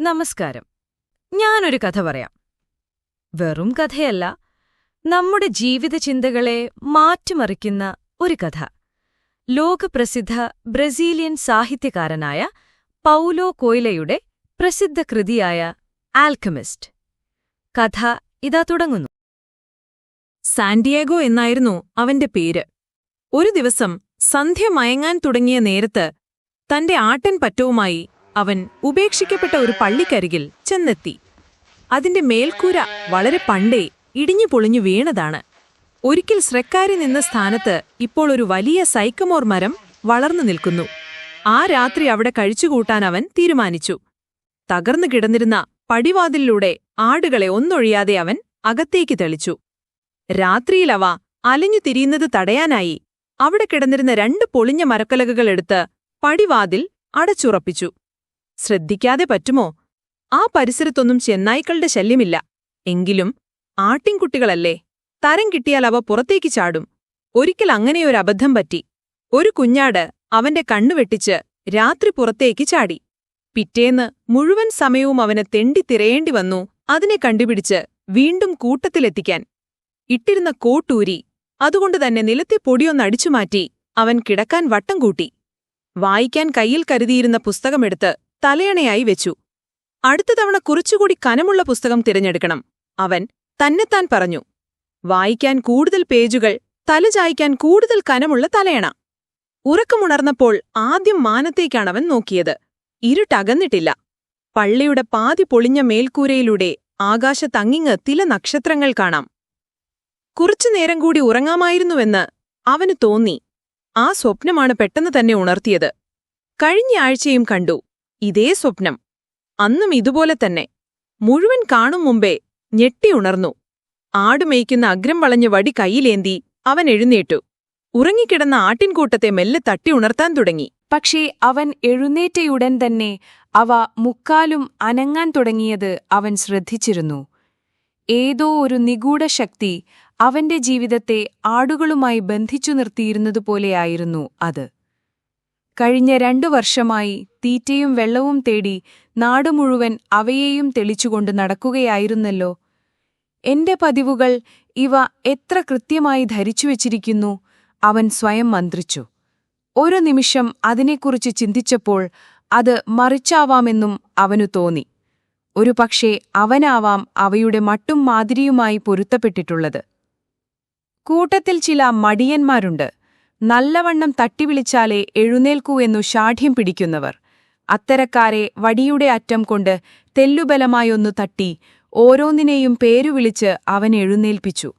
നമസ്കാരം. ഞാനൊരു കഥ പറയാം. വെറും കഥയല്ല നമ്മുടെ ജീവിത ചിന്തകളെ മാറ്റിമറിക്കുന്ന ഒരു കഥ. ലോകപ്രസിദ്ധ ബ്രസീലിയൻ സാഹിത്യകാരനായ പൗലോ കോയിലയുടെ പ്രസിദ്ധ കൃതിയായ ആൽക്കമിസ്റ്റ്. കഥ ഇതാ തുടങ്ങുന്നു. സാന്റിയാഗോ എന്നായിരുന്നു അവന്റെ പേര്. ഒരു ദിവസം സന്ധ്യ മയങ്ങാൻ തുടങ്ങിയ നേരത്ത് തന്റെ ആട്ടൻ പറ്റവുമായി അവൻ ഉപേക്ഷിക്കപ്പെട്ട ഒരു പള്ളിക്കരികിൽ ചെന്നെത്തി. അതിന്റെ മേൽക്കൂര വളരെ പണ്ടേ ഇടിഞ്ഞു പൊളിഞ്ഞു വീണതാണ്. ഒരിക്കൽ ശ്രക്കാരി നിന്ന സ്ഥാനത്ത് ഇപ്പോൾ ഒരു വലിയ സൈക്കമോർ മരം വളർന്നു നിൽക്കുന്നു. ആ രാത്രി അവിടെ കഴിച്ചുകൂട്ടാൻ അവൻ തീരുമാനിച്ചു. തകർന്നു കിടന്നിരുന്ന പടിവാതിലിലൂടെ ആടുകളെ ഒന്നൊഴിയാതെ അവൻ അകത്തേക്ക് തെളിച്ചു. രാത്രിയിലവ അലഞ്ഞു തിരിയുന്നത് തടയാനായി അവിടെ കിടന്നിരുന്ന രണ്ട് പൊളിഞ്ഞ മരക്കലകുകൾ എടുത്ത് പടിവാതിൽ അടച്ചുറപ്പിച്ചു. ശ്രദ്ധിക്കാതെ പറ്റുമോ? ആ പരിസരത്തൊന്നും ചെന്നായ്ക്കളുടെ ശല്യമില്ല. എങ്കിലും ആട്ടിൻകുട്ടികളല്ലേ? തരം കിട്ടിയാൽ അവ പുറത്തേക്ക് ചാടും. ഒരിക്കൽ അങ്ങനെയൊരു അബദ്ധം പറ്റി. ഒരു കുഞ്ഞാട് അവന്റെ കണ്ണുവെട്ടിച്ച് രാത്രി പുറത്തേക്ക് ചാടി. പിറ്റേന്ന് മുഴുവൻ സമയവും അവന് തെണ്ടി തിരയേണ്ടി വന്നു. അതിനെ കണ്ടുപിടിച്ച് വീണ്ടും കൂട്ടത്തിലെത്തിക്കാൻ. ഇട്ടിരുന്ന കോട്ടൂരി അതുകൊണ്ട് തന്നെ നിലത്തെ പൊടിയൊന്നടിച്ചുമാറ്റി അവൻ കിടക്കാൻ വട്ടം കൂട്ടി. വായിക്കാൻ കയ്യിൽ കരുതിയിരുന്ന പുസ്തകമെടുത്ത് തലയണയായി വെച്ചു. അടുത്ത തവണ കുറച്ചുകൂടി കനമുള്ള പുസ്തകം തിരഞ്ഞെടുക്കണം അവൻ തന്നെത്താൻ പറഞ്ഞു. വായിക്കാൻ കൂടുതൽ പേജുകൾ തലചായ്ക്കാൻ കൂടുതൽ കനമുള്ള തലയണ. ഉറക്കമുണർന്നപ്പോൾ ആദ്യം മാനത്തേക്കാണവൻ നോക്കിയത്. ഇരുട്ടകന്നിട്ടില്ല പള്ളിയുടെ പാതി പൊളിഞ്ഞ മേൽക്കൂരയിലൂടെ ആകാശത്തങ്ങിങ്ങ് തില നക്ഷത്രങ്ങൾ കാണാം. കുറച്ചുനേരം കൂടി ഉറങ്ങാമായിരുന്നുവെന്ന് അവന് തോന്നി. ആ സ്വപ്നമാണ് പെട്ടെന്ന് തന്നെ ഉണർത്തിയത്. കഴിഞ്ഞ ആഴ്ചയും കണ്ടു. ഇതേ സ്വപ്നം. അന്നും ഇതുപോലെ തന്നെ. മുഴുവൻ കാണും മുമ്പേ ഞെട്ടിയുണർന്നു ആടുമേയ്ക്കുന്ന അഗ്രം വളഞ്ഞ വടി കൈയിലേന്തി അവൻ എഴുന്നേറ്റു. ഉറങ്ങിക്കിടന്ന ആട്ടിൻകൂട്ടത്തെ മെല്ലെ തട്ടി ഉണർത്താൻ തുടങ്ങി. പക്ഷേ അവൻ എഴുന്നേറ്റയുടൻ തന്നെ അവ മുക്കാലും അനങ്ങാൻ തുടങ്ങിയത് അവൻ ശ്രദ്ധിച്ചിരുന്നു. ഏതോ ഒരു നിഗൂഢ ശക്തി അവന്റെ ജീവിതത്തെ ആടുകളുമായി ബന്ധിച്ചു നിർത്തിയിരുന്നതുപോലെയായിരുന്നു അത്. കഴിഞ്ഞ രണ്ടു വർഷമായി തീറ്റയും വെള്ളവും തേടി നാടു മുഴുവൻ അവയെയും തെളിച്ചുകൊണ്ട് നടക്കുകയായിരുന്നല്ലോ. എന്റെ പതിവുകൾ ഇവ എത്ര കൃത്യമായി ധരിച്ചുവച്ചിരിക്കുന്നു അവൻ സ്വയം മന്ത്രിച്ചു. ഒരു നിമിഷം അതിനെക്കുറിച്ച് ചിന്തിച്ചപ്പോൾ അത് മറിച്ചാവാമെന്നും അവനു തോന്നി. ഒരു പക്ഷേ അവനാവാം അവയുടെ മട്ടും മാതിരിയുമായി പൊരുത്തപ്പെട്ടിട്ടുള്ളത്. കൂട്ടത്തിൽ ചില മടിയന്മാരുണ്ട്. നല്ലവണ്ണം തട്ടിവിളിച്ചാലേ എഴുന്നേൽക്കൂ എന്നു ഷാഠ്യം പിടിക്കുന്നവർ. അത്തരക്കാരെ വടിയുടെ അറ്റം കൊണ്ട് തെല്ലുബലമായൊന്നു തട്ടി ഓരോന്നിനെയും പേരുവിളിച്ച് അവൻ എഴുന്നേൽപ്പിച്ചു.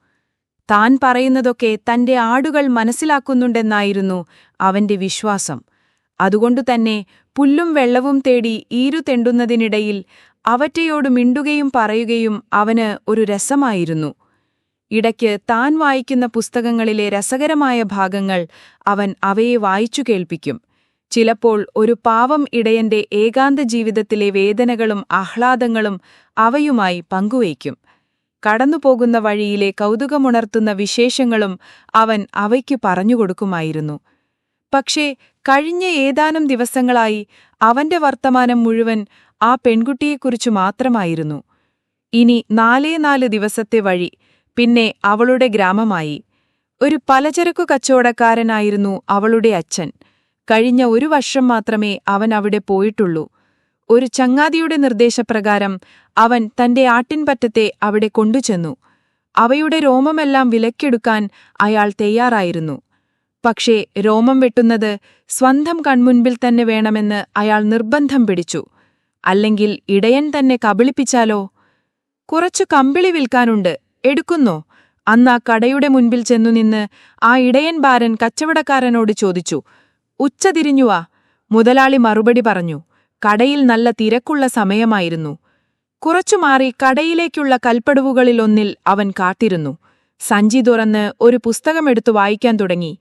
താൻ പറയുന്നതൊക്കെ തന്റെ ആടുകൾ മനസ്സിലാക്കുന്നുണ്ടെന്നായിരുന്നു അവന്റെ വിശ്വാസം. അതുകൊണ്ടുതന്നെ പുല്ലും വെള്ളവും തേടി ഈരു തെണ്ടുന്നതിനിടയിൽ അവറ്റയോട് മിണ്ടുകയും പറയുകയും അവന് ഒരു രസമായിരുന്നു. ഇടയ്ക്ക് താൻ വായിക്കുന്ന പുസ്തകങ്ങളിലെ രസകരമായ ഭാഗങ്ങൾ അവൻ അവയെ വായിച്ചു കേൾപ്പിക്കും. ചിലപ്പോൾ ഒരു പാവം ഇടയന്റെ ഏകാന്ത ജീവിതത്തിലെ വേദനകളും ആഹ്ലാദങ്ങളും അവയുമായി പങ്കുവയ്ക്കും. കടന്നുപോകുന്ന വഴിയിലെ കൗതുകമുണർത്തുന്ന വിശേഷങ്ങളും അവൻ അവയ്ക്കു പറഞ്ഞുകൊടുക്കുമായിരുന്നു. പക്ഷേ കഴിഞ്ഞ ഏതാനും ദിവസങ്ങളായി അവന്റെ വർത്തമാനം മുഴുവൻ ആ പെൺകുട്ടിയെക്കുറിച്ചു മാത്രമായിരുന്നു. ഇനി നാലേ നാല് ദിവസത്തെ വഴി പിന്നെ അവളുടെ ഗ്രാമമായി. ഒരു പലചരക്കു കച്ചവടക്കാരനായിരുന്നു അവളുടെ അച്ഛൻ. കഴിഞ്ഞ ഒരു വർഷം മാത്രമേ അവൻ അവിടെ പോയിട്ടുള്ളൂ. ഒരു ചങ്ങാതിയുടെ നിർദ്ദേശപ്രകാരം അവൻ തന്റെ ആട്ടിൻപറ്റത്തെ അവിടെ കൊണ്ടുചെന്നു. അവയുടെ രോമമെല്ലാം വിലക്കെടുക്കാൻ അയാൾ തയ്യാറായിരുന്നു. പക്ഷേ രോമം വെട്ടുന്നത് സ്വന്തം കൺമുൻപിൽ തന്നെ വേണമെന്ന് അയാൾ നിർബന്ധം പിടിച്ചു. അല്ലെങ്കിൽ ഇടയൻ തന്നെ കബളിപ്പിച്ചാലോ? കുറച്ചു കമ്പിളി വിൽക്കാനുണ്ട് എടുക്കുന്നോ. അന്ന് കടയുടെ മുൻപിൽ ചെന്നു നിന്ന് ആ ഇടയൻ ബാരൻ കച്ചവടക്കാരനോട് ചോദിച്ചു ഉച്ച തിരിഞ്ഞുവാ മുതലാളി മറുപടി പറഞ്ഞു കടയിൽ നല്ല തിരക്കുള്ള സമയമായിരുന്നു. കുറച്ചു മാറി കടയിലേക്കുള്ള കൽപ്പടവുകളിലൊന്നിൽ അവൻ കാത്തിരുന്നു. സഞ്ചി തുറന്ന് ഒരു പുസ്തകമെടുത്തു വായിക്കാൻ തുടങ്ങി.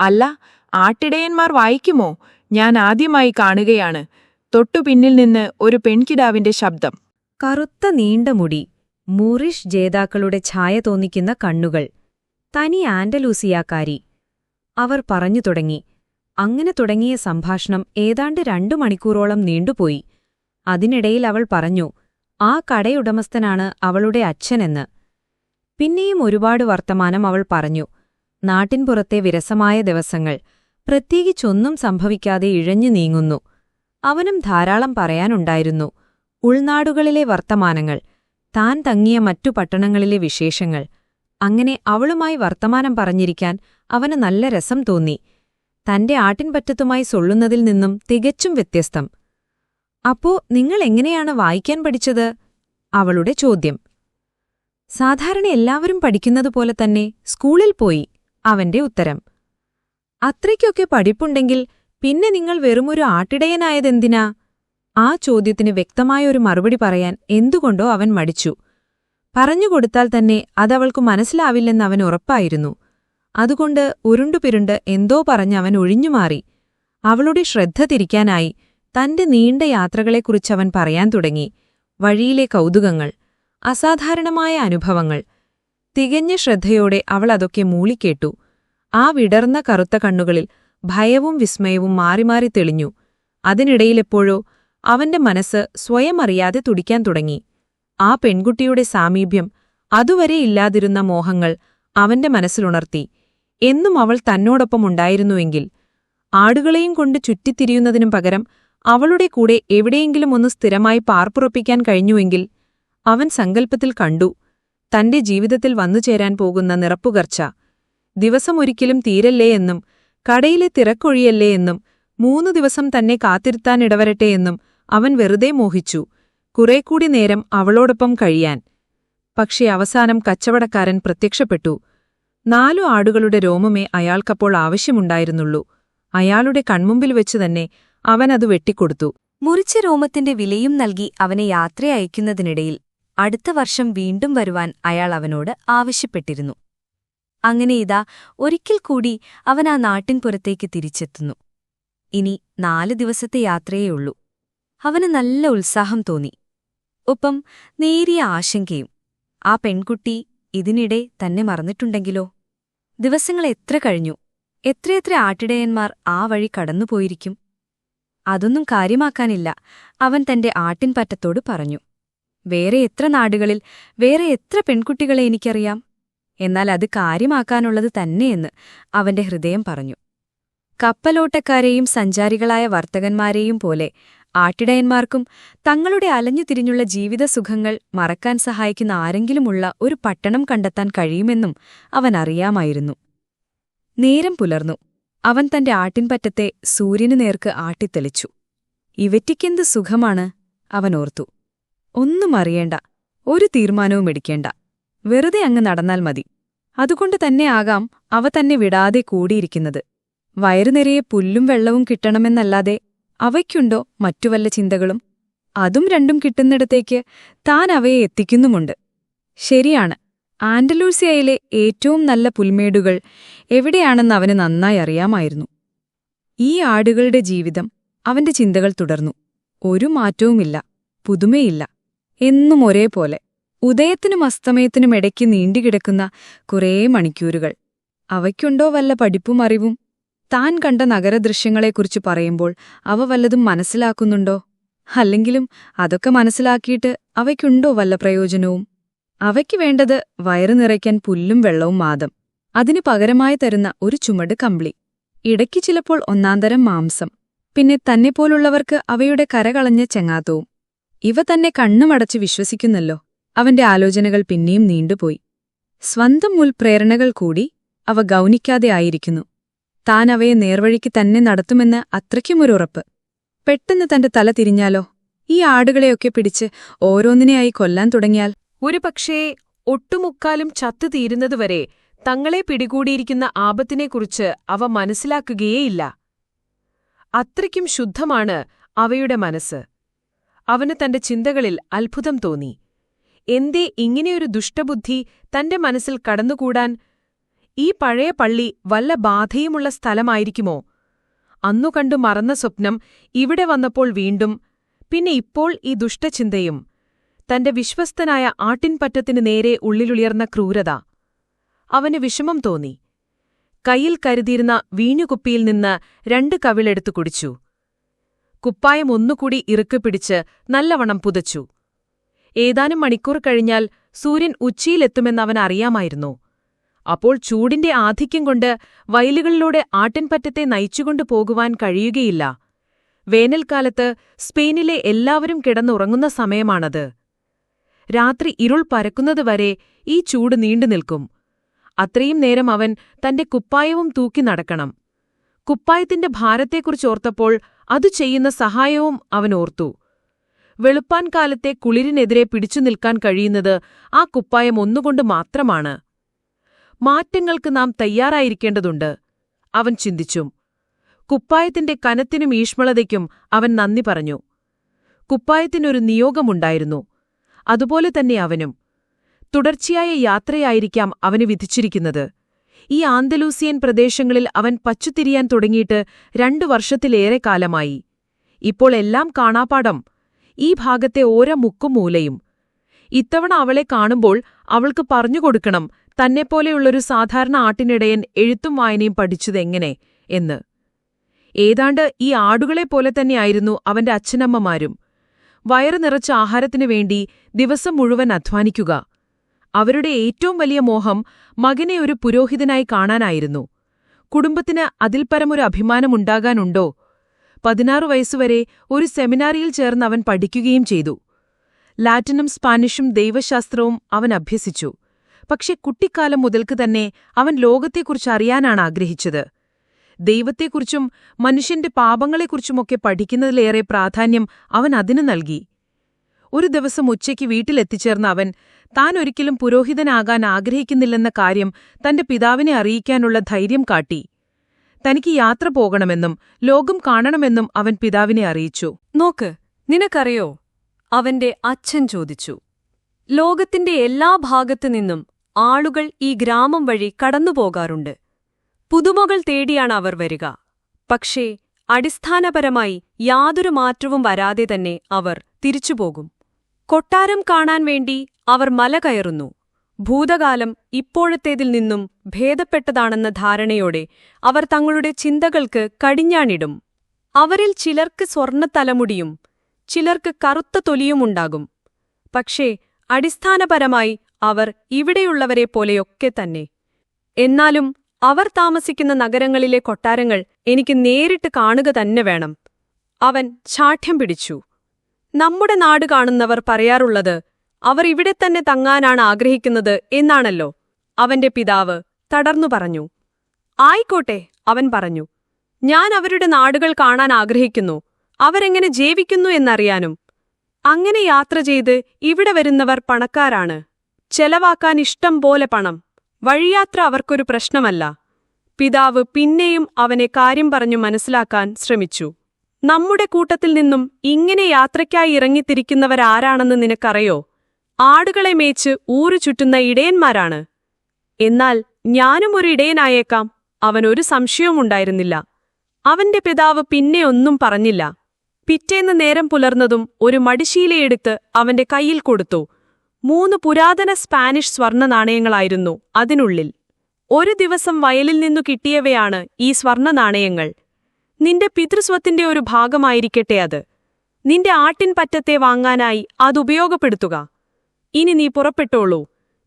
അല്ല ആട്ടിടയന്മാർ വായിക്കുമോ? ഞാൻ ആദ്യമായി കാണുകയാണ്. തൊട്ടുപിന്നിൽ നിന്ന് ഒരു പെൺകിടാവിന്റെ ശബ്ദം. കറുത്ത നീണ്ട മുടി മൂറിഷ് ജേതാക്കളുടെ ഛായ തോന്നിക്കുന്ന കണ്ണുകൾ. തനി ആൻഡലൂസിയാക്കാരി. അവർ പറഞ്ഞു തുടങ്ങി. അങ്ങനെ തുടങ്ങിയ സംഭാഷണം ഏതാണ്ട് രണ്ടു മണിക്കൂറോളം നീണ്ടുപോയി. അതിനിടയിൽ അവൾ പറഞ്ഞു ആ കടയുടമസ്ഥനാണ് അവളുടെ അച്ഛനെന്ന്. പിന്നെയും ഒരുപാട് വർത്തമാനം അവൾ പറഞ്ഞു. നാട്ടിൻപുറത്തെ വിരസമായ ദിവസങ്ങൾ. പ്രത്യേകിച്ചൊന്നും സംഭവിക്കാതെ ഇഴഞ്ഞു നീങ്ങുന്നു. അവനും ധാരാളം പറയാനുണ്ടായിരുന്നു. ഉൾനാടുകളിലെ വർത്തമാനങ്ങൾ. താൻ തങ്ങിയ മറ്റു പട്ടണങ്ങളിലെ വിശേഷങ്ങൾ. അങ്ങനെ അവളുമായി വർത്തമാനം പറഞ്ഞിരിക്കാൻ അവന് നല്ല രസം തോന്നി. തന്റെ ആട്ടിൻപറ്റത്തുമായി സൊള്ളുന്നതിൽ നിന്നും തികച്ചും വ്യത്യസ്തം. അപ്പോ നിങ്ങൾ എങ്ങനെയാണ് വായിക്കാൻ പഠിച്ചത്? അവളുടെ ചോദ്യം. സാധാരണ എല്ലാവരും പഠിക്കുന്നതുപോലെ തന്നെ സ്കൂളിൽ പോയി അവന്റെ ഉത്തരം. അത്രയ്ക്കൊക്കെ പഠിപ്പുണ്ടെങ്കിൽ പിന്നെ നിങ്ങൾ വെറുമൊരു ആട്ടിടയനായതെന്തിനാ? ആ ചോദ്യത്തിന് വ്യക്തമായൊരു മറുപടി പറയാൻ എന്തുകൊണ്ടോ അവൻ മടിച്ചു. പറഞ്ഞുകൊടുത്താൽ തന്നെ അതവൾക്കു മനസ്സിലാവില്ലെന്ന് അവൻ ഉറപ്പായിരുന്നു. അതുകൊണ്ട് ഉരുണ്ടുപിരുണ്ട് എന്തോ പറഞ്ഞ് അവൻ ഒഴിഞ്ഞുമാറി. അവളുടെ ശ്രദ്ധ തിരിക്കാനായി തന്റെ നീണ്ട യാത്രകളെക്കുറിച്ചവൻ പറയാൻ തുടങ്ങി. വഴിയിലെ കൗതുകങ്ങൾ അസാധാരണമായ അനുഭവങ്ങൾ തികഞ്ഞ ശ്രദ്ധയോടെ അവൾ അതൊക്കെ മൂളിക്കേട്ടു. ആ വിടർന്ന കറുത്ത കണ്ണുകളിൽ ഭയവും വിസ്മയവും മാറി മാറി തെളിഞ്ഞു. അതിനിടയിലെപ്പോഴോ അവന്റെ മനസ്സ് സ്വയം അറിയാതെ തുടിക്കാൻ തുടങ്ങി. ആ പെൺകുട്ടിയുടെ സാമീപ്യം അതുവരെ ഇല്ലാതിരുന്ന മോഹങ്ങൾ അവന്റെ മനസ്സിലുണർത്തി. എന്നും അവൾ തന്നോടൊപ്പം ഉണ്ടായിരുന്നുവെങ്കിൽ ആടുകളെയും കൊണ്ട് ചുറ്റിത്തിരിയുന്നതിനും പകരം അവളുടെ കൂടെ എവിടെയെങ്കിലും ഒന്ന് സ്ഥിരമായി പാർപ്പുറപ്പിക്കാൻ കഴിഞ്ഞുവെങ്കിൽ അവൻ സങ്കല്പത്തിൽ കണ്ടു. തന്റെ ജീവിതത്തിൽ വന്നുചേരാൻ പോകുന്ന നിറപ്പുകർച്ച. ദിവസമൊരിക്കലും തീരല്ലേ എന്നും കടയിലെ തിരക്കൊഴിയല്ലേ എന്നും മൂന്നു ദിവസം തന്നെ കാത്തിരുത്താനിടവരട്ടെ എന്നും അവൻ വെറുതെ മോഹിച്ചു. കുറേക്കൂടി നേരം അവളോടൊപ്പം കഴിയാൻ. പക്ഷേ അവസാനം കച്ചവടക്കാരൻ പ്രത്യക്ഷപ്പെട്ടു. നാലു ആടുകളുടെ രോമമേ അയാൾക്കപ്പോൾ ആവശ്യമുണ്ടായിരുന്നുള്ളൂ. അയാളുടെ കൺമുമ്പിൽ വെച്ചുതന്നെ അവനത് വെട്ടിക്കൊടുത്തു. മുറിച്ച രോമത്തിന്റെ വിലയും നൽകി അവനെ യാത്രയയക്കുന്നതിനിടയിൽ അടുത്ത വർഷം വീണ്ടും വരുവാൻ അയാൾ അവനോട് ആവശ്യപ്പെട്ടിരുന്നു. അങ്ങനെ ഇതാ ഒരിക്കൽ കൂടി അവൻ ആ നാട്ടിൻപുറത്തേക്ക് തിരിച്ചെത്തുന്നു. ഇനി നാല് ദിവസത്തെ യാത്രയേയുള്ളൂ അവന് നല്ല ഉത്സാഹം തോന്നി. ഒപ്പം നേരിയ ആശങ്കയും ആ പെൺകുട്ടി ഇതിനിടെ തന്നെ മറന്നിട്ടുണ്ടെങ്കിലോ? ദിവസങ്ങൾ എത്ര കഴിഞ്ഞു? എത്രയെത്ര ആട്ടിടയന്മാർ ആ വഴി കടന്നുപോയിരിക്കും? അതൊന്നും കാര്യമാക്കാനില്ല അവൻ തന്റെ ആട്ടിൻപറ്റത്തോട് പറഞ്ഞു. വേറെ എത്ര നാടുകളിൽ വേറെ എത്ര പെൺകുട്ടികളെ എനിക്കറിയാം? എന്നാൽ അത് കാര്യമാക്കാനുള്ളത് തന്നെയെന്ന് അവന്റെ ഹൃദയം പറഞ്ഞു. കപ്പലോട്ടക്കാരെയും സഞ്ചാരികളായ വർത്തകന്മാരെയും പോലെ ആട്ടിടയന്മാർക്കും തങ്ങളുടെ അലഞ്ഞുതിരിഞ്ഞുള്ള ജീവിതസുഖങ്ങൾ മറക്കാൻ സഹായിക്കുന്ന ആരെങ്കിലുമുള്ള ഒരു പട്ടണം കണ്ടെത്താൻ കഴിയുമെന്നും അവൻ അറിയാമായിരുന്നു. നേരം പുലർന്നു. അവൻ തന്റെ ആട്ടിൻപറ്റത്തെ സൂര്യനു നേർക്ക് ആട്ടിത്തെളിച്ചു. ഇവറ്റിക്കെന്ത് സുഖമാണ്? അവൻ ഓർത്തു. ഒന്നും അറിയേണ്ട. ഒരു തീരുമാനവും എടുക്കേണ്ട. വെറുതെ അങ്ങ് നടന്നാൽ മതി. അതുകൊണ്ട് തന്നെ ആകാം അവ തന്നെ വിടാതെ കൂടിയിരിക്കുന്നത്. വയറുനിറയെ പുല്ലും വെള്ളവും കിട്ടണമെന്നല്ലാതെ അവയ്ക്കുണ്ടോ മറ്റു വല്ല ചിന്തകളും? അതും രണ്ടും കിട്ടുന്നിടത്തേക്ക് താൻ അവയെ എത്തിക്കുന്നുമുണ്ട്. ശരിയാണ്. ആൻഡലൂസിയയിലെ ഏറ്റവും നല്ല പുൽമേടുകൾ എവിടെയാണെന്ന് അവന് നന്നായി അറിയാമായിരുന്നു. ഈ ആടുകളുടെ ജീവിതം അവന്റെ ചിന്തകൾ തുടർന്നു. ഒരു മാറ്റവുമില്ല പുതുമയില്ല എന്നും ഒരേപോലെ. ഉദയത്തിനും അസ്തമയത്തിനും ഇടയ്ക്ക് നീണ്ടുകിടക്കുന്ന കുറേ മണിക്കൂറുകൾ. അവയ്ക്കുണ്ടോ വല്ല പഠിപ്പും അറിവും? താൻ കണ്ട നഗരദൃശ്യങ്ങളെക്കുറിച്ച് പറയുമ്പോൾ അവ വല്ലതും മനസ്സിലാക്കുന്നുണ്ടോ? അല്ലെങ്കിലും അതൊക്കെ മനസ്സിലാക്കിയിട്ട് അവയ്ക്കുണ്ടോ വല്ല പ്രയോജനവും? അവയ്ക്ക് വേണ്ടത് വയറു നിറയ്ക്കാൻ പുല്ലും വെള്ളവും മാതം അതിനു പകരമായി തരുന്ന ഒരു ചുമട് കമ്പിളി. ഇടയ്ക്ക് ചിലപ്പോൾ ഒന്നാന്തരം മാംസം പിന്നെ തന്നെപ്പോലുള്ളവർക്ക് അവയുടെ കരകളഞ്ഞ ചെങ്ങാത്തവും. ഇവ തന്നെ കണ്ണുമടച്ച് വിശ്വസിക്കുന്നല്ലോ അവന്റെ ആലോചനകൾ പിന്നെയും നീണ്ടുപോയി. സ്വന്തം മുൽപ്രേരണകൾ കൂടി അവ ഗൗനിക്കാതെ ആയിരിക്കുന്നു. താൻ അവയെ നേർവഴിക്ക് തന്നെ നടത്തുമെന്ന് അത്രയ്ക്കുമൊരുറപ്പ്. പെട്ടെന്ന് തന്റെ തല തിരിഞ്ഞാലോ? ഈ ആടുകളെയൊക്കെ പിടിച്ച് ഓരോന്നിനെയായി കൊല്ലാൻ തുടങ്ങിയാൽ? ഒരുപക്ഷേ ഒട്ടുമുക്കാലും ചത്തുതീരുന്നതുവരെ തങ്ങളെ പിടികൂടിയിരിക്കുന്ന ആപത്തിനെക്കുറിച്ച് അവ മനസ്സിലാക്കുകയേയില്ല. അത്രയ്ക്കും ശുദ്ധമാണ് അവയുടെ മനസ്സ്. അവന് തന്റെ ചിന്തകളിൽ അത്ഭുതം തോന്നി. എന്തേ ഇങ്ങനെയൊരു ദുഷ്ടബുദ്ധി തന്റെ മനസ്സിൽ കടന്നുകൂടാൻ ഈ പഴയ പള്ളി വല്ല ബാധയുമുള്ള സ്ഥലമായിരിക്കുമോ? അന്നു കണ്ടു മറന്ന സ്വപ്നം ഇവിടെ വന്നപ്പോൾ വീണ്ടും പിന്നെ ഇപ്പോൾ ഈ ദുഷ്ടചിന്തയും തന്റെ വിശ്വസ്തനായ ആട്ടിൻപറ്റത്തിനു നേരെ ഉള്ളിലുയർന്ന ക്രൂരത. അവന് വിഷമം തോന്നി. കയ്യിൽ കരുതിയിരുന്ന വീഞ്ഞുകുപ്പിയിൽ നിന്ന് രണ്ട് കവിളെടുത്തു കുടിച്ചു. കുപ്പായം ഒന്നുകൂടി ഇറുക്കുപിടിച്ച് നല്ലവണ്ണം പുതച്ചു. ഏതാനും മണിക്കൂർ കഴിഞ്ഞാൽ സൂര്യൻ ഉച്ചിയിലെത്തുമെന്നവൻ അറിയാമായിരുന്നു. അപ്പോൾ ചൂടിന്റെ ആധിക്യം കൊണ്ട് വയലുകളിലൂടെ ആട്ടിൻപറ്റത്തെ നയിച്ചുകൊണ്ടു പോകുവാൻ കഴിയുകയില്ല. വേനൽക്കാലത്ത് സ്പെയിനിലെ എല്ലാവരും കിടന്നുറങ്ങുന്ന സമയമാണത്. രാത്രി ഇരുൾ പരക്കുന്നതുവരെ ഈ ചൂട് നീണ്ടുനിൽക്കും അത്രയും നേരം അവൻ തന്റെ കുപ്പായവും തൂക്കി നടക്കണം. കുപ്പായത്തിന്റെ ഭാരത്തെക്കുറിച്ചോർത്തപ്പോൾ അതു ചെയ്യുന്ന സഹായവും അവൻ ഓർത്തു. വെളുപ്പാൻ കാലത്തെ കുളിരിനെതിരെ പിടിച്ചു നിൽക്കാൻ കഴിയുന്നത് ആ കുപ്പായം ഒന്നുകൊണ്ട് മാത്രമാണ്. മാറ്റങ്ങൾക്ക് നാം തയ്യാറായിരിക്കേണ്ടതുണ്ട്. അവൻ ചിന്തിച്ചു. കുപ്പായത്തിന്റെ കനത്തിനും ഈഷ്മളതയ്ക്കും അവൻ നന്ദി പറഞ്ഞു. കുപ്പായത്തിനൊരു നിയോഗമുണ്ടായിരുന്നു. അതുപോലെ തന്നെ അവനും. തുടർച്ചയായ യാത്രയായിരിക്കാം അവന് വിധിച്ചിരിക്കുന്നത്. ഈ ആന്തലൂസിയൻ പ്രദേശങ്ങളിൽ അവൻ പച്ചുതിരിയാൻ തുടങ്ങിയിട്ട് രണ്ടു വർഷത്തിലേറെ കാലമായി. ഇപ്പോൾ എല്ലാം കാണാപ്പാടം ഈ ഭാഗത്തെ ഓരോ മുക്കും മൂലയും. ഇത്തവണ അവളെ കാണുമ്പോൾ അവൾക്ക് പറഞ്ഞുകൊടുക്കണം തന്നെപ്പോലെയുള്ളൊരു സാധാരണ ആട്ടിനിടയൻ എഴുത്തും വായനയും പഠിച്ചതെങ്ങനെ എന്ന്. ഏതാണ്ട് ഈ ആടുകളെ പോലെ തന്നെയായിരുന്നു അവന്റെ അച്ഛനമ്മമാരും. വയറു നിറച്ച ആഹാരത്തിനു വേണ്ടി ദിവസം മുഴുവൻ അധ്വാനിക്കുക. അവരുടെ ഏറ്റവും വലിയ മോഹം മകനെ ഒരു പുരോഹിതനായി കാണാനായിരുന്നു. കുടുംബത്തിന് അതിൽ അതിൽപരമൊരു അഭിമാനമുണ്ടാകാനുണ്ടോ? പതിനാറു വയസ്സുവരെ ഒരു സെമിനാറിയിൽ ചേർന്ന് അവൻ പഠിക്കുകയും ചെയ്തു. ലാറ്റിനും സ്പാനിഷും ദൈവശാസ്ത്രവും അവൻ അഭ്യസിച്ചു. പക്ഷെ കുട്ടിക്കാലം മുതൽക്ക് തന്നെ അവൻ ലോകത്തെക്കുറിച്ച് അറിയാനാണ് ആഗ്രഹിച്ചത്. ദൈവത്തെക്കുറിച്ചും മനുഷ്യന്റെ പാപങ്ങളെക്കുറിച്ചുമൊക്കെ പഠിക്കുന്നതിലേറെ പ്രാധാന്യം അവൻ അതിനു നൽകി. ഒരു ദിവസം ഉച്ചയ്ക്ക് വീട്ടിലെത്തിച്ചേർന്ന അവൻ താൻ ഒരിക്കലും പുരോഹിതനാകാൻ ആഗ്രഹിക്കുന്നില്ലെന്ന കാര്യം തന്റെ പിതാവിനെ അറിയിക്കാനുള്ള ധൈര്യം കാട്ടി. തനിക്ക് യാത്ര പോകണമെന്നും ലോകം കാണണമെന്നും അവൻ പിതാവിനെ അറിയിച്ചു. നോക്ക് നിനക്കറിയോ? അവന്റെ അച്ഛൻ ചോദിച്ചു. ലോകത്തിന്റെ എല്ലാ ഭാഗത്തു നിന്നും ആളുകൾ ഈ ഗ്രാമം വഴി കടന്നുപോകാറുണ്ട്. പുതുമകൾ തേടിയാണ് അവർ വരിക. പക്ഷേ അടിസ്ഥാനപരമായി യാതൊരു മാറ്റവും വരാതെ തന്നെ അവർ തിരിച്ചുപോകും. കൊട്ടാരം കാണാൻ വേണ്ടി അവർ മല കയറുന്നു. ഭൂതകാലം ഇപ്പോഴത്തേതിൽ നിന്നും ഭേദപ്പെട്ടതാണെന്ന ധാരണയോടെ അവർ തങ്ങളുടെ ചിന്തകൾക്ക് കടിഞ്ഞാണിടും. അവരിൽ ചിലർക്ക് സ്വർണത്തലമുടിയും ചിലർക്ക് കറുത്ത തൊലിയുമുണ്ടാകും പക്ഷേ അടിസ്ഥാനപരമായി അവർ ഇവിടെയുള്ളവരെ പോലെയൊക്കെ തന്നെ. എന്നാലും അവർ താമസിക്കുന്ന നഗരങ്ങളിലെ കൊട്ടാരങ്ങൾ എനിക്ക് നേരിട്ട് കാണുക തന്നെ വേണം. അവൻ ചാഠ്യം പിടിച്ചു. നമ്മുടെ നാട് കാണുന്നവർ പറയാറുള്ളത് അവർ ഇവിടെ തന്നെ തങ്ങാനാണ് ആഗ്രഹിക്കുന്നത് എന്നാണല്ലോ. അവന്റെ പിതാവ് തടർന്നു പറഞ്ഞു. ആയിക്കോട്ടെ അവൻ പറഞ്ഞു. ഞാൻ അവരുടെ നാടുകൾ കാണാൻ ആഗ്രഹിക്കുന്നു. അവരെങ്ങനെ ജീവിക്കുന്നു എന്നറിയാനും. അങ്ങനെ യാത്ര ചെയ്ത് ഇവിടെ വരുന്നവർ പണക്കാരാണ്. ചെലവാക്കാൻ ഇഷ്ടം പോലെ പണം. വഴിയാത്ര അവർക്കൊരു പ്രശ്നമല്ല. പിതാവ് പിന്നെയും അവനെ കാര്യം പറഞ്ഞു മനസ്സിലാക്കാൻ ശ്രമിച്ചു. നമ്മുടെ കൂട്ടത്തിൽ നിന്നും ഇങ്ങനെ യാത്രയ്ക്കായി ഇറങ്ങിത്തിരിക്കുന്നവരാരാണെന്ന് നിനക്കറിയോ? ആടുകളെ മേച്ച് ഊരു ചുറ്റുന്ന ഇടയന്മാരാണ്. എന്നാൽ ഞാനും ഒരു ഇടയനായേക്കാം അവനൊരു സംശയവുമുണ്ടായിരുന്നില്ല അവന്റെ പിതാവ് പിന്നെ ഒന്നും പറഞ്ഞില്ല. പിറ്റേന്ന് നേരം പുലർന്നതും ഒരു മടിശീലയെടുത്ത് അവന്റെ കയ്യിൽ കൊടുത്തു. മൂന്ന് പുരാതന സ്പാനിഷ് സ്വർണ നാണയങ്ങളായിരുന്നു അതിനുള്ളിൽ ഒരു ദിവസം വയലിൽ നിന്നു കിട്ടിയവയാണ് ഈ സ്വർണ നാണയങ്ങൾ നിന്റെ പിതൃസ്വത്തിന്റെ ഒരു ഭാഗമായിരിക്കട്ടെ അത്. നിന്റെ ആട്ടിൻപറ്റത്തെ വാങ്ങാനായി അതുപയോഗപ്പെടുത്തുക ഇനി നീ പുറപ്പെട്ടോളൂ.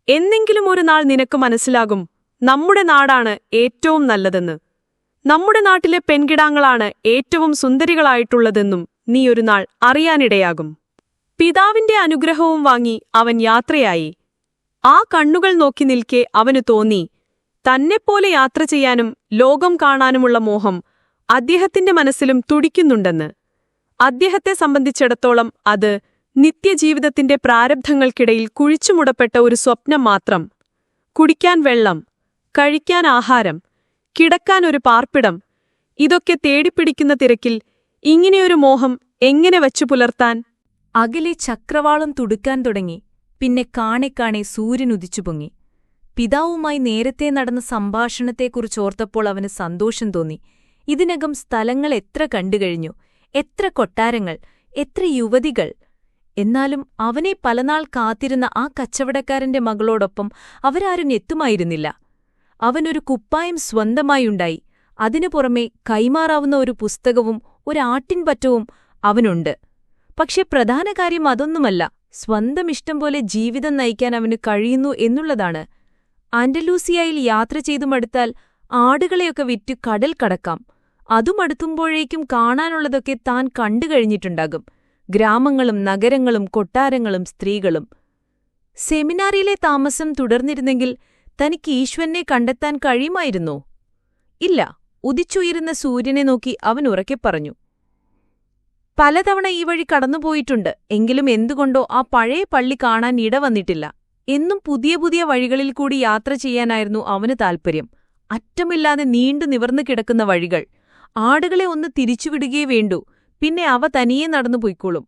എന്നെങ്കിലും ഒരു നാൾ നിനക്ക് മനസ്സിലാകും നമ്മുടെ നാടാണ് ഏറ്റവും നല്ലതെന്ന്. നമ്മുടെ നാട്ടിലെ പെൺകിടാങ്ങളാണ് ഏറ്റവും സുന്ദരികളായിട്ടുള്ളതെന്നും നീ ഒരു നാൾ അറിയാനിടയാകും. പിതാവിന്റെ അനുഗ്രഹവും വാങ്ങി അവൻ യാത്രയായി. ആ കണ്ണുകൾ നോക്കി നിൽക്കെ അവനു തോന്നി തന്നെപ്പോലെ യാത്ര ചെയ്യാനും ലോകം കാണാനുമുള്ള മോഹം അദ്ദേഹത്തിന്റെ മനസ്സിലും തുടിക്കുന്നുണ്ടെന്ന്. അദ്ദേഹത്തെ സംബന്ധിച്ചിടത്തോളം അത് നിത്യജീവിതത്തിന്റെ പ്രാരബ്ധങ്ങൾക്കിടയിൽ കുഴിച്ചുമുടപ്പെട്ട ഒരു സ്വപ്നം മാത്രം. കുടിക്കാൻ വെള്ളം കഴിക്കാൻ ആഹാരം കിടക്കാൻ ഒരു പാർപ്പിടം ഇതൊക്കെ തേടിപ്പിടിക്കുന്ന തിരക്കിൽ ഇങ്ങനെയൊരു മോഹം എങ്ങനെ വച്ചു പുലർത്താൻ അകലെ ചക്രവാളം തുടുക്കാൻ തുടങ്ങി. പിന്നെ കാണെക്കാണെ സൂര്യൻ ഉദിച്ചുപൊങ്ങി പിതാവുമായി നേരത്തെ നടന്ന സംഭാഷണത്തെക്കുറിച്ചോർത്തപ്പോൾ അവന് സന്തോഷം തോന്നി. ഇതിനകം സ്ഥലങ്ങൾ എത്ര കണ്ടുകഴിഞ്ഞു എത്ര കൊട്ടാരങ്ങൾ. എത്ര യുവതികൾ. എന്നാലും അവനെ പലനാൾ കാത്തിരുന്ന ആ കച്ചവടക്കാരന്റെ മകളോടൊപ്പം അവരാരും എത്തുമായിരുന്നില്ല. അവനൊരു കുപ്പായം സ്വന്തമായുണ്ടായി അതിനു പുറമെ കൈമാറാവുന്ന ഒരു പുസ്തകവും ഒരാട്ടിൻപറ്റവും അവനുണ്ട്. പക്ഷെ പ്രധാന കാര്യം അതൊന്നുമല്ല. സ്വന്തം ഇഷ്ടം പോലെ ജീവിതം നയിക്കാൻ അവന് കഴിയുന്നു എന്നുള്ളതാണ്. ആൻഡലൂസിയയിൽ യാത്ര ചെയ്തു മടുത്താൽ ആടുകളെയൊക്കെ വിറ്റ് കടൽ കടക്കാം. അതുമടുത്തുമ്പോഴേക്കും കാണാനുള്ളതൊക്കെ താൻ കണ്ടുകഴിഞ്ഞിട്ടുണ്ടാകും ഗ്രാമങ്ങളും നഗരങ്ങളും കൊട്ടാരങ്ങളും സ്ത്രീകളും. സെമിനാറിയിലെ താമസം തുടർന്നിരുന്നെങ്കിൽ തനിക്ക് ഈശ്വരനെ കണ്ടെത്താൻ കഴിയുമായിരുന്നോ? ഇല്ല. ഉദിച്ചുയരുന്ന സൂര്യനെ നോക്കി അവൻ ഉറക്കെ പറഞ്ഞു. പലതവണ ഈ വഴി കടന്നുപോയിട്ടുണ്ട്. എങ്കിലും എന്തുകൊണ്ടോ ആ പഴയ പള്ളി കാണാൻ ഇടവന്നിട്ടില്ല എന്നും പുതിയ പുതിയ വഴികളിൽ കൂടി യാത്ര ചെയ്യാനായിരുന്നു അവന് താൽപ്പര്യം അറ്റമില്ലാതെ നീണ്ടു നിവർന്നു കിടക്കുന്ന വഴികൾ. ആടുകളെ ഒന്ന് തിരിച്ചുവിടുകയേ വേണ്ടൂ. പിന്നെ അവ തനിയെ നടന്നു പൊയ്ക്കോളും.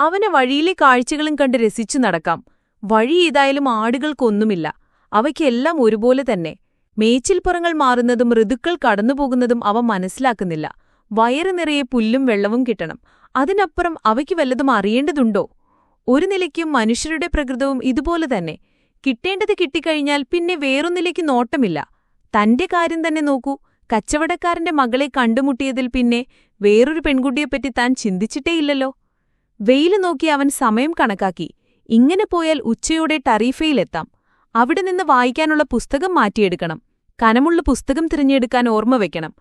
അവന് വഴിയിലെ കാഴ്ചകളും കണ്ട് രസിച്ചു നടക്കാം. വഴി ഏതായാലും ആടുകൾക്കൊന്നുമില്ല. അവയ്ക്കെല്ലാം ഒരുപോലെ തന്നെ. മേച്ചിൽപ്പുറങ്ങൾ മാറുന്നതും ഋതുക്കൾ കടന്നുപോകുന്നതും അവ മനസ്സിലാക്കുന്നില്ല. വയറ് നിറയെ പുല്ലും വെള്ളവും കിട്ടണം. അതിനപ്പുറം അവയ്ക്ക് വല്ലതും അറിയേണ്ടതുണ്ടോ? ഒരു നിലയ്ക്കും മനുഷ്യരുടെ പ്രകൃതവും ഇതുപോലെ തന്നെ. കിട്ടേണ്ടത് കിട്ടിക്കഴിഞ്ഞാൽ പിന്നെ വേറൊന്നിലേക്ക് നോട്ടമില്ല. തന്റെ കാര്യം തന്നെ നോക്കൂ. കച്ചവടക്കാരന്റെ മകളെ കണ്ടുമുട്ടിയതിൽ പിന്നെ വേറൊരു പെൺകുട്ടിയെപ്പറ്റി താൻ ചിന്തിച്ചിട്ടേയില്ലല്ലോ. വെയിൽ നോക്കി അവൻ സമയം കണക്കാക്കി. ഇങ്ങനെ പോയാൽ ഉച്ചയോടെ ടറീഫയിലെത്താം. അവിടെ നിന്ന് വായിക്കാനുള്ള പുസ്തകം മാറ്റിയെടുക്കണം. കനമുള്ള പുസ്തകം തിരഞ്ഞെടുക്കാൻ ഓർമ്മ വെക്കണം.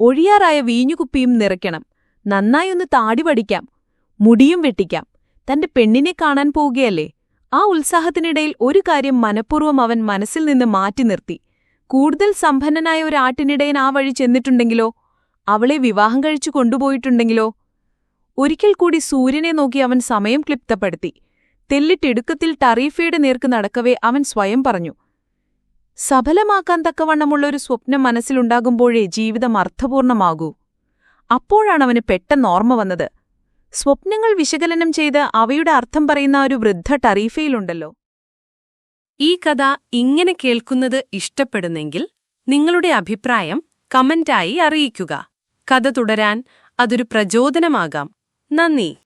ഒഴിയാറായ വീഞ്ഞുകുപ്പിയും നിറയ്ക്കണം. നന്നായൊന്ന് താടി വടിക്കാം മുടിയും വെട്ടിക്കാം. തന്റെ പെണ്ണിനെ കാണാൻ പോവുകയല്ലേ? ആ ഉത്സാഹത്തിനിടയിൽ ഒരു കാര്യം മനഃപൂർവം അവൻ മനസ്സിൽ നിന്ന് മാറ്റി നിർത്തി. കൂടുതൽ സമ്പന്നനായ ഒരു ആട്ടിനിടയൻ ആ വഴി ചെന്നിട്ടുണ്ടെങ്കിലോ? അവളെ വിവാഹം കഴിച്ചു കൊണ്ടുപോയിട്ടുണ്ടെങ്കിലോ? ഒരിക്കൽ കൂടി സൂര്യനെ നോക്കി അവൻ സമയം ക്ലിപ്തപ്പെടുത്തി. തെല്ലിട്ടിടുക്കത്തിൽ ടറീഫയുടെ നേർക്ക് നടക്കവേ അവൻ സ്വയം പറഞ്ഞു. സഫലമാക്കാൻ തക്കവണ്ണമുള്ള ഒരു സ്വപ്നം മനസ്സിലുണ്ടാകുമ്പോഴേ ജീവിതം അർത്ഥപൂർണമാകൂ. അപ്പോഴാണവന് പെട്ടെന്ന് ഓർമ്മ വന്നത്. സ്വപ്നങ്ങൾ വിശകലനം ചെയ്ത് അവയുടെ അർത്ഥം പറയുന്ന ഒരു വൃദ്ധ ടറീഫയിലുണ്ടല്ലോ. ഈ കഥ ഇങ്ങനെ കേൾക്കുന്നത് ഇഷ്ടപ്പെടുന്നെങ്കിൽ നിങ്ങളുടെ അഭിപ്രായം കമന്റായി അറിയിക്കുക. കഥ തുടരാൻ അതൊരു പ്രചോദനമാകാം. നന്ദി.